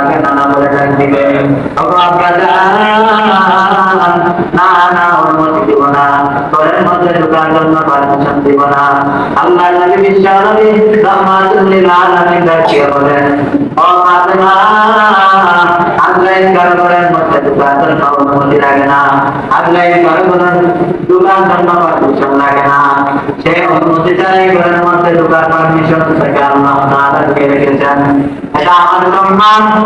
তাকে নানা বলে ডাক দিবে। না না, অনুমতি দিব না। ঘরের মধ্যে ঢোকার জন্য পারমিশন দিব না। আল্লাহ নবী বিশ্ব নবী রহমাতুল্লিল আলামিন ডাকিয়ে বলেন, ও ফাতেমা, আল্লাহ কারও মধ্যে ঢোকার জন্য অনুমতি লাগে না। আল্লাহ কারও ঘরের ঢোকার জন্য পারমিশন লাগে না। সে অনুমতি চাই ঘরের মধ্যে ঢোকার পারমিশন থেকে আল্লাহ তাআলাকে রেখেছেন। এটা আমার সম্মান।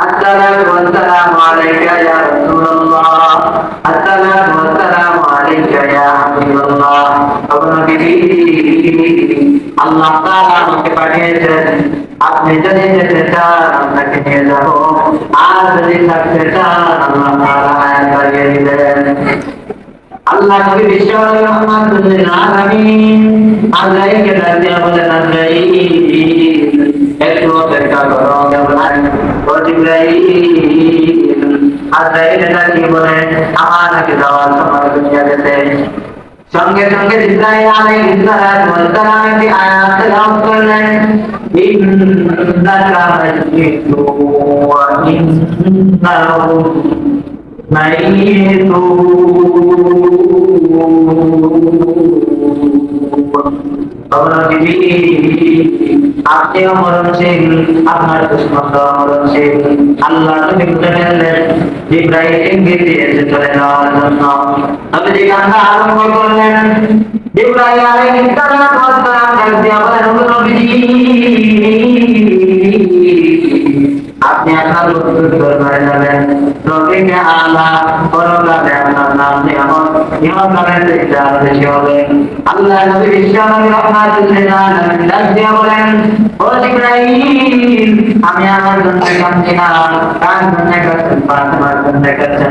আসসালামু আলাইকুম আলাইকা ইয়া রাসূলুল্লাহ আসসালামু আলাইকুম আলাইকা ইয়া হাবিবাল্লাহ ওগো নবী আল্লাহ তাআলা আমাকে পাঠিয়েছেন আপনি যদি যেতে চান আপনাকে আল্লাহকে ডাক আল্লাহ একটু অপেক্ষা করো ও জিবরাইল আল্লাহ এটা কি বলে আমার নাকি যাওয়ার সময় দুনিয়া গেছে সঙ্গে সঙ্গে জিবরাইল আলাইহিস সালাতু ওয়াস সালাম একটি আয়াত তেলাওয়াত করলেন ইন্নাকা মাইয়িতু ওয়া ইন্নাহুম আপনিও মরণশীল আপনার দুশ্মন মরণশীল আল্লাহ তুমি বুঝে ফেললেন ইঙ্গিত দিয়েছে চলে যাওয়ার জন্য আপনি যে আরম্ভ করলেন আপনি আপনার নাম দিকটা আরও বেশি হবে আল্লাহ নবী বিশ্বনবী রহমাতুল্লিল আলামিন দিয়ে বলেন ও জিবরাইল আমি আমার জন্য কাঁদছি না কার জন্য কাঁদছেন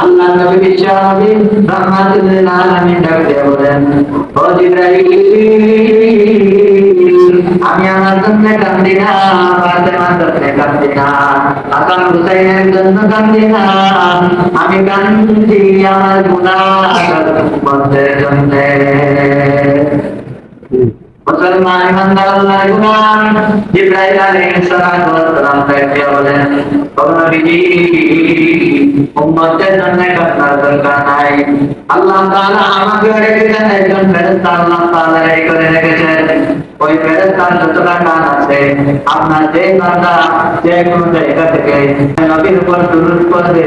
আল্লাহ নবী বিশ্ব নবী রহমাতুল্লিল আলামিন ডাক দিয়ে বলেন, ও জিবরাইল, আমি আমার জন্য কান্দি না, ফাতেমার জন্য কান্দি না হাসান হুসাইনের জন্য কান্দি না, আমি কান্দি আমার গুনাহের জন্য মুসলমান ইমানদার আল্লাহ গুনাহ জিবরাইল আলাইহিস সালাতু ওয়াস সালাম তাকে বলেন ও নবীজি উম্মতের জন্য কান্নার দরকার নাই আল্লাহ তাআলা আমাকে রেখেছেন একজন ফেরেশতা আল্লাহ তাআলা রেখে রেখেছেন। ওই ফেরেশতা যতটা কান আছে। আপনার যে বান্দা যে কোনো জায়গা থেকে নবীর উপর দুরুদ করবে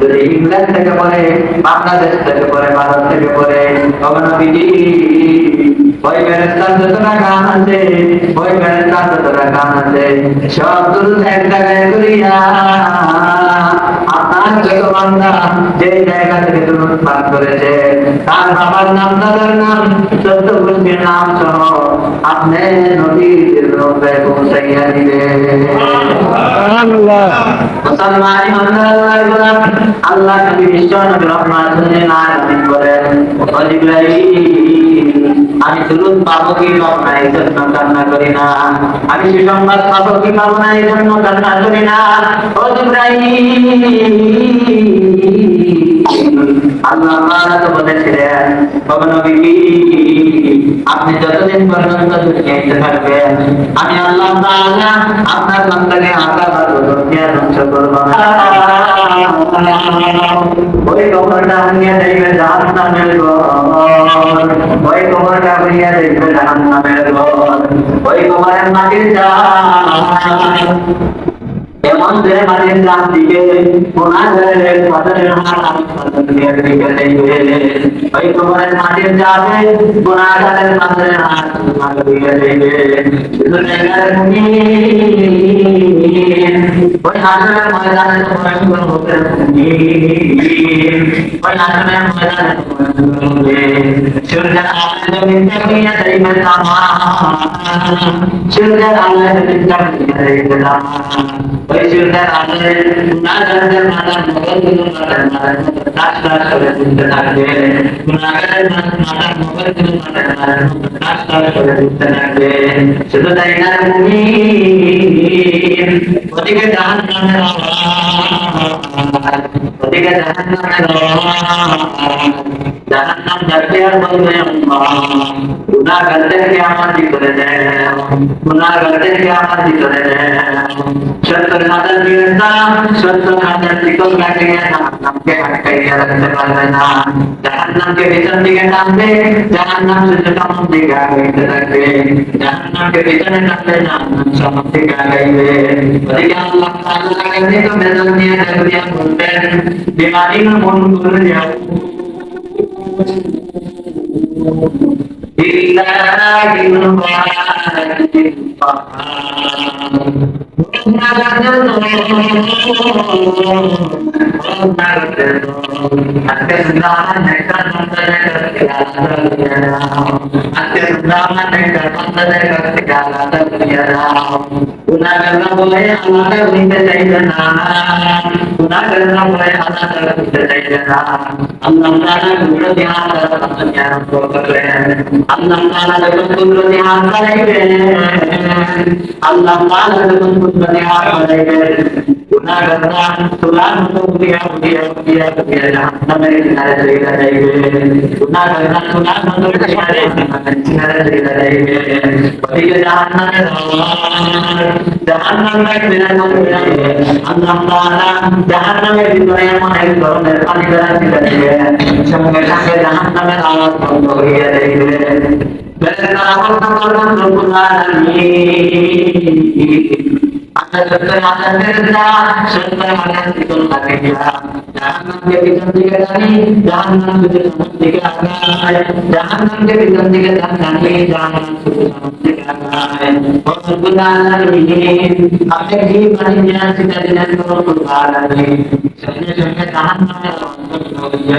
যদি ইংল্যান্ড থেকে পড়ে, বাংলাদেশ থেকে পড়ে, ভারত থেকে পড়ে, তখন নবীজি ওই ফেরেশতার যতটা গান আছে ওই ফেরেশতার যতটা গান আছে, সব দুরুদ এক জায়গায় করিয়া আপনার যত বান্দা যে জায়গা থেকে দুরূদ পাঠ করেছে তার বাবার নাম দাদার নাম চোদ্দ গোষ্ঠীর নাম সহ আপনি নদীর রূপে পৌঁছাইয়া দিবেন মুসলমান ইমানদার গোলাম। আল্লাহ নবী বিশ্ব নবী আলামিন বলেন আমি দুরূদ পাবো কি পাবো না এই জন্য কান্না করি না। আমি সুসংবাদ পাবো কি পাবো না এই জন্য কান্না করি না। ও আল্লাহ তাআলা বলেছিলেন নবী আপনি যতদিন পর্যন্ত দুনিয়াতে থাকবেন, আমি আল্লাহ তাআলা আপনার বান্দাকে আযাব আর দুনিয়া ধ্বংস করব না। ওই কবরটা দুনিয়া দেখবে জাহান্নামের ঘর। ওই কবরটা দুনিয়া দেখবে জাহান্নামের ঘর। ওই কবরের মাটির চাল এমন যে মাটির ডান দিকে গুণাগারের পথের হাত পথের দিকে দেখবে ওই কবরের মাটির যাবে গুণাগারের পথের হাত পথের দিকে দেখবে গুণাগার মুনি ওই হাসরের ময়দানে তোমার শুরু হতে ওই হাসরের ময়দানে তোমার শুরু হবে সূর্যের আলো জমিন থেকে যাইবে তামা সূর্যের আলো জমিন থেকে যাইবে তামা ওই সূর্যের গুণাগারদের মাথার মগজগুলো মাথার মাথার মতো টাস টাস করে ঘুরতে থাকবে গুণাগারের মাথার মগজগুলো মাথার মাথার মতো টাস টাস করে ঘুরতে থাকবে শুধু তাই না তুমি ওদিকে জাহান নামের ওদিকে জাহান নামের Jangan jatuh bantu yang Una ganteng kiamat di kerajaan Una ganteng kiamat di kerajaan Setengahan dirta Setengahan tikul gantinya Namke hakai jalan sekalena Jangan namke bisa tiga nampe Jangan namke sejata tiga Tetapi Jangan namke bisa nampe Namke sama tiga kaya Ketika Allah Ta'ala ini Kebetulannya dari yang Dengan ilmu Dengan ilmu বেদন দিয়ে ఉనాగన్న పోయి అలాగ ఉంటే చైతనా ఉనాగన్న పోయి అలాగ ఉంటే చైతనా అన్నంతాన గురు ధ్యాన జ్ఞానం పోగలే అన్నంతాన గురు ధ్యాన అన్నంతాన గురు করতে গেলাম গুনাহগার বলে আমাকে হইতে চাইবে না গুনাহগার বলে আমাকে হইতে চাইবে না আল্লাহ তাআলা গুলো ধ্যান ধ্যান করলেন আল্লাহ তাআলা যখনগুলো ধ্যান করাইবেন আল্লাহ তাআলা যখনগুলো ধ্যান করাইবেন গুনাহগাররা তুলার মতো উঠিয়া উঠিয়া উঠিয়া উঠিয়া জাহান্নামের কিনারে চলে যাইবে গুনাহগাররা তুলার মতো উঠিয়া জাহান্নামের কিনারে চলে যাইবে ওদিকে জাহান্নামের জাহান্নাম লাগবে না আল্লাহ তাআলা জাহান্নামের ভিতরে এমন এক ধরনের পানি বেড়া ছিল সঙ্গে সঙ্গে জাহান্নামের আওয়াজ বন্ধ হইয়া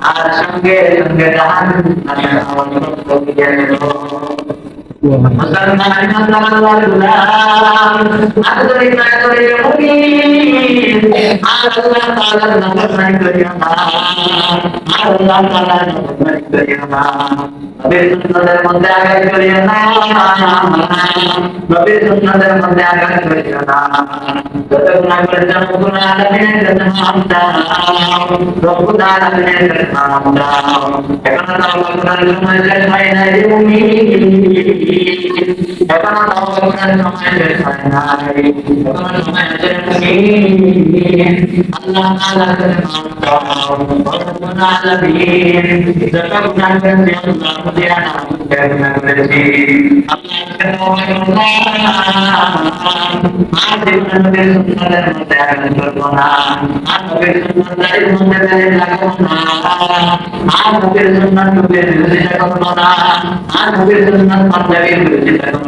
আল্লাহ তাআলার নাফরমানি করিও না নবীর সুন্নাতের মধ্যে আঘাত করিও না নবীর সুন্নাতের মধ্যে আঘাত করিও না যত গুনাহ করেছেন রব্বুল আলামিনের কাছে মাফ দাও রব্বুল আলামিনের কাছে মাফ দাও এখন আল্লাহ করার সময় শেষ হয় না রে মুমিন Thank you. এখনও নবগ্রহের সময় শেষ হয় নাই এখনও সময় আছে আল্লাহ তাআলা রব্বুল আলামিন যত গুনাহ করেছি আল্লাহ দিয়া নাম করনা করেছি আল্লাহ আর জীবনের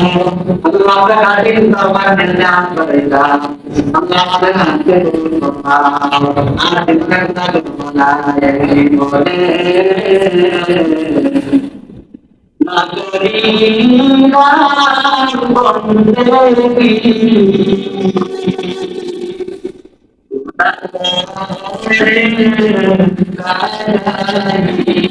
নবীর সুন্দরের মধ্যে বেড়ে লাগাবো না আর নবীর সুন্দর নবীর বিরোধিতা করব না আর নবীর